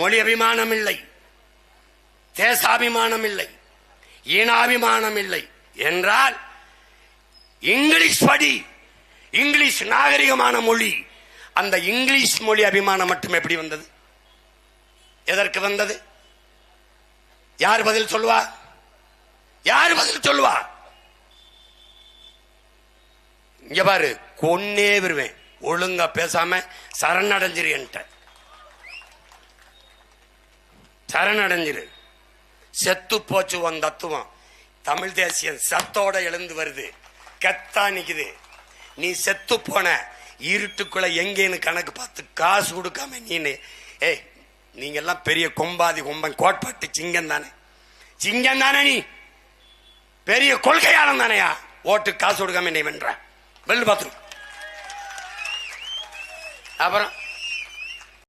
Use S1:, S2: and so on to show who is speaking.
S1: மொழி அபிமானம் இல்லை தேசாபிமானம் இல்லை ஈனாபிமானம் இல்லை என்றால் இங்கிலீஷ் படி இங்கிலீஷ் நாகரிகமான மொழி அந்த இங்கிலீஷ் மொழி அபிமானம் மட்டும் எப்படி வந்தது? எதற்கு வந்தது? யார் பதில் சொல்லுவா? யார் பதில் சொல்லுவா? இங்க பாரு கொன்னே வருவேன். ஒழுங்கா பேசாம சரணடைஞ்சிரு சரணடைஞ்சிரு செத்து போச்சு உன் தத்துவம். தமிழ் தேசியம் சத்தோட எழுந்து வருது. கத்தா நிக்குது. நீ செத்து போன இருட்டுக்குள்ள எங்கேன்னு கணக்கு பார்த்து காசு கொடுக்காம நீனு. ஏய் நீங்க எல்லாம் பெரிய கொம்பாதி கொம்பன் கோட்பாட்டு சிங்கம் தானே. சிங்கம் தானே நீ. பெரிய கொள்கையாளன் தானையா. ஓட்டு காசு கொடுக்காம நீ வென்ற. வெள்ளு பாத்துரு அப்புறம்?